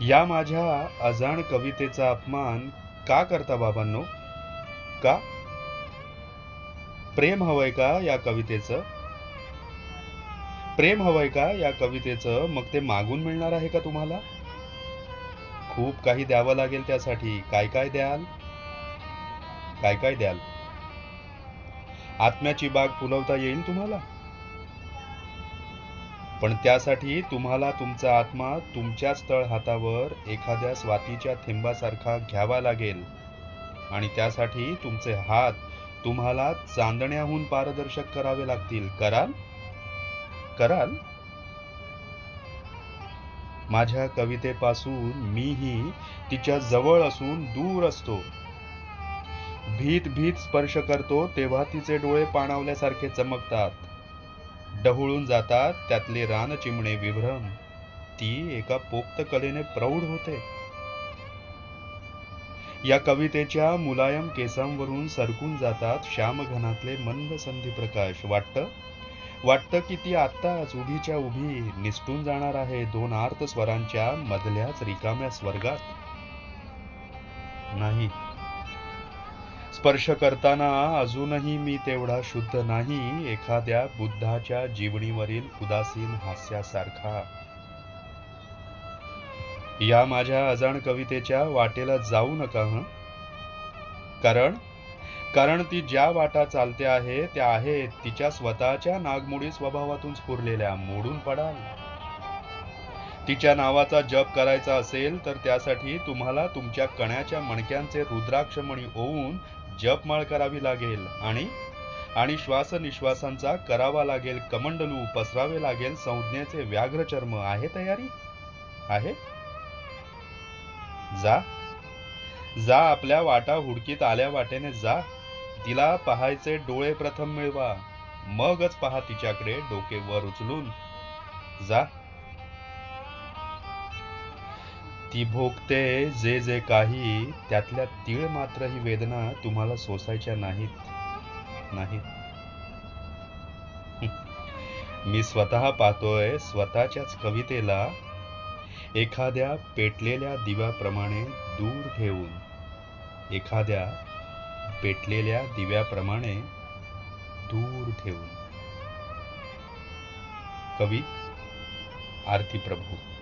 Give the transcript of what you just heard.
या माझ्या अजाण कवितेचा अपमान का करता बाबांनो? का? प्रेम हवंय का या कवितेचं? प्रेम हवंय का या कवितेचं? मग ते मागून मिळणार आहे का तुम्हाला? खूप काही द्यावं लागेल त्यासाठी. काय काय द्याल? काय काय द्याल? आत्म्याची बाग फुलवता येईल तुम्हाला? पण त्यासाठी तुम्हाला तुमचा आत्मा तुमच्याच तळ हातावर एखाद्या स्वातीच्या थेंबासारखा घ्यावा लागेल. आणि त्यासाठी तुमचे हात तुम्हाला चांदण्याहून पारदर्शक करावे लागतील. कराल? कराल? माझ्या कवितेपासून मीही तिच्या जवळ असून दूर असतो. भीत भीत स्पर्श करतो तेव्हा तिचे डोळे पाणावल्यासारखे चमकतात. डहुळून जातात त्यातले रान चिमणे विभ्रम. ती एका पोक्त कलेने प्रौढ होते. या कवितेच्या मुलायम केसांवरून सरकून जातात श्यामघनातले मंद संधी प्रकाश. वाटतं? वाटतं की ती आत्ताच उभीच्या उभी निसटून जाणार आहे दोन आर्त स्वरांच्या मधल्याच रिकाम्या स्वर्गात. नाही. स्पर्श करताना अजूनही मी तेवढा शुद्ध नाही एखाद्या बुद्धाच्या जीवनीवरील उदासीन हास्यासारखा. या माझ्या अजाण कवितेच्या वाटेला जाऊ नका कारण कारण ती ज्या वाटा चालते आहे त्या आहेत तिच्या स्वतःच्या नागमोडी स्वभावातून स्फुरलेल्या मोडून पडाल. तिच्या नावाचा जप करायचा असेल तर त्यासाठी तुम्हाला तुमच्या कण्याच्या मणक्यांचे रुद्राक्षमणी होऊन ओवून जपमाळ करावी लागेल आणि आणि श्वास निश्वासांचा करावा लागेल कमंडलू पसरावे लागेल संज्ञेचे व्याघ्र चर्म आहे तयारी? आहे? जा. जा आपल्या वाटा हुडकीत आल्या वाटेने जा. तिला पाहायचे डोळे प्रथम मिळवा. मगच पहा तिच्याकडे डोके वर उचलून. जा. ती भोगते जे जे काही त्यातल्या तीळ मात्र ही वेदना तुम्हाला सोसायच्या नाहीत. नाहीत. मी स्वतः पाहतोय स्वतःच्याच कवितेला एखाद्या पेटलेल्या दिव्याप्रमाणे दूर ठेवून एखाद्या पेटलेल्या दिव्याप्रमाणे दूर ठेवून. कवी आरती प्रभू.